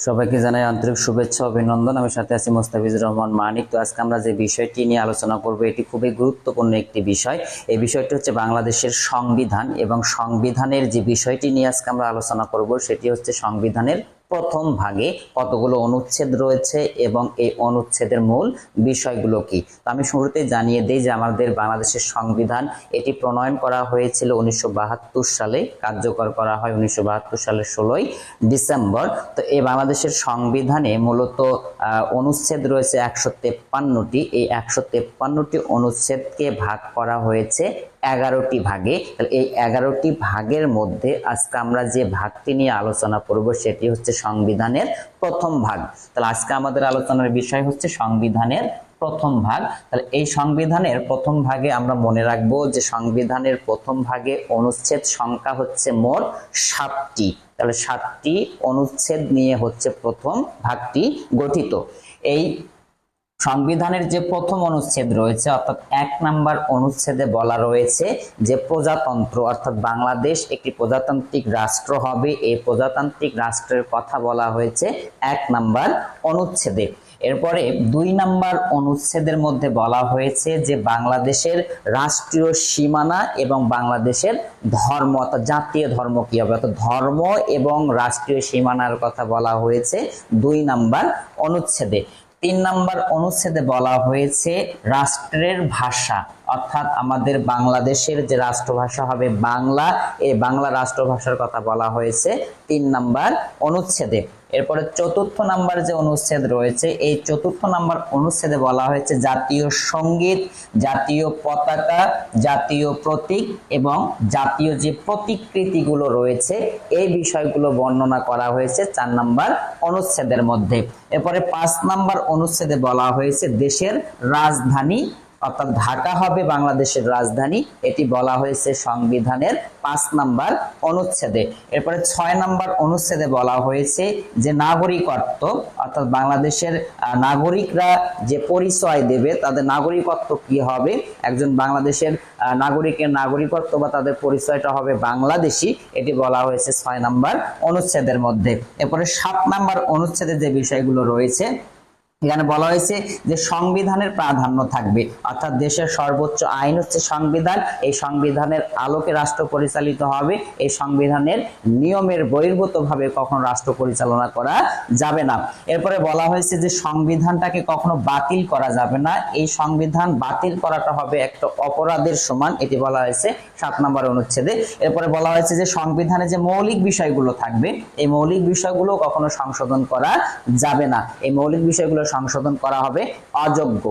সবাইকে জানাই আন্তরিক শুভেচ্ছা, অভিনন্দন। আমি সাথে আছি মোস্তাফিজুর রহমান মানিক। তো আজকে আমরা যে বিষয়টি নিয়ে আলোচনা করব, এটি খুবই গুরুত্বপূর্ণ একটি বিষয়। এই বিষয়টি হচ্ছে বাংলাদেশের সংবিধান এবং সংবিধানের যে বিষয়টি নিয়ে আজকে আমরা আলোচনা করব, সেটি হচ্ছে সংবিধানের প্রথম ভাগে কতগুলো অনুচ্ছেদ রয়েছে এবং এই অনুচ্ছেদের মূল বিষয়গুলো কি? তো আমি শুরুতে জানিয়ে দিই যে আমাদের বাংলাদেশের সংবিধান এটি প্রণয়ন করা হয়েছিল উনিশশো বাহাত্তর সালে, কার্যকর করা হয় উনিশশো বাহাত্তর সালের ষোলোই ডিসেম্বর। তো এই বাংলাদেশের সংবিধানে মূলত অনুচ্ছেদ রয়েছে একশো তেপ্পান্নটি। এই একশো তেপ্পান্নটি অনুচ্ছেদকে ভাগ করা হয়েছে এগারোটি ভাগে, তাহলে এই এগারোটি ভাগের মধ্যে আজকে আমরা যে ভাগটি নিয়ে আলোচনা করব সেটি হচ্ছে সংবিধানের প্রথম ভাগ। তাহলে আজকে আমাদের আলোচনার বিষয় হচ্ছে সংবিধানের প্রথম ভাগ। তাহলে এই সংবিধানের প্রথম ভাগে আমরা মনে রাখব যে সংবিধানের প্রথম ভাগে অনুচ্ছেদ সংখ্যা হচ্ছে মোট সাতটি। তাহলে সাতটি অনুচ্ছেদ নিয়ে হচ্ছে প্রথম ভাগটি গঠিত। এই সংবিধানের যে প্রথম অনুচ্ছেদ রয়েছে, অর্থাৎ এক নাম্বার অনুচ্ছেদে বলা রয়েছে যে প্রজাতন্ত্র, অর্থাৎ বাংলাদেশ একটি প্রজাতান্ত্রিক রাষ্ট্র হবে। এই প্রজাতান্ত্রিক রাষ্ট্রের কথা বলা হয়েছে এক নাম্বার অনুচ্ছেদে। এরপরে দুই নাম্বার অনুচ্ছেদের মধ্যে বলা হয়েছে যে বাংলাদেশের রাষ্ট্রীয় সীমানা এবং বাংলাদেশের ধর্ম, অর্থাৎ জাতীয় ধর্ম কি হবে? অর্থাৎ ধর্ম এবং রাষ্ট্রীয় সীমানার কথা বলা হয়েছে দুই নাম্বার অনুচ্ছেদে। তিন নাম্বার অনুচ্ছেদে বলা হয়েছে রাষ্ট্রের ভাষা। অর্থাৎ আমাদের বাংলাদেশের যে রাষ্ট্রভাষা হবে বাংলা, এই বাংলা রাষ্ট্রভাষার কথা বলা হয়েছে। তিন নাম্বার অনুচ্ছেদে। এরপরে চতুর্থ নাম্বার যে অনুচ্ছেদ রয়েছে, এই চতুর্থ নাম্বার অনুচ্ছেদে বলা হয়েছে জাতীয় সংগীত, জাতীয় পতাকা, জাতীয় প্রতীক এবং জাতীয় যে প্রতিকৃতিগুলো রয়েছে, এই বিষয়গুলো বর্ণনা করা হয়েছে চার নাম্বার অনুচ্ছেদের মধ্যে। এরপরে পাঁচ নাম্বার অনুচ্ছেদে বলা হয়েছে দেশের রাজধানী অর্থাৎ ঢাকা হবে বাংলাদেশের রাজধানী। এটি বলা হয়েছে সংবিধানের পাঁচ নাম্বার অনুচ্ছেদে। এরপরে ছয় নাম্বার অনুচ্ছেদে বলা হয়েছে যে নাগরিকত্ব, অর্থাৎ বাংলাদেশের নাগরিকরা যে পরিচয় দেবে, তাদের নাগরিকত্ব কি হবে? একজন বাংলাদেশের নাগরিকের নাগরিকত্ব বা তাদের পরিচয়টা হবে বাংলাদেশি। এটি বলা হয়েছে ছয় নাম্বার অনুচ্ছেদের মধ্যে। এরপরে সাত নাম্বার অনুচ্ছেদে যে বিষয়গুলো রয়েছে এখানে বলা হয়েছে যে সংবিধানের প্রাধান্য থাকবে। অর্থাৎ দেশের সর্বোচ্চ আইন হচ্ছে সংবিধান। এই সংবিধানের আলোকে রাষ্ট্র পরিচালিত হবে। এই সংবিধানের নিয়মের বহির্ভূত ভাবে কখনো রাষ্ট্র পরিচালনা করা যাবে না। এরপরে বলা হয়েছে যে সংবিধানটাকে কখনো বাতিল করা যাবে না। এই সংবিধান বাতিল করাটা হবে একটা অপরাধের সমান। এটি বলা হয়েছে সাত নম্বর অনুচ্ছেদে। এরপরে বলা হয়েছে যে সংবিধানে যে মৌলিক বিষয়গুলো থাকবে, এই মৌলিক বিষয়গুলো কখনো সংশোধন করা যাবে না। এই মৌলিক বিষয়গুলো সংশোধন করা হবে অযোগ্য।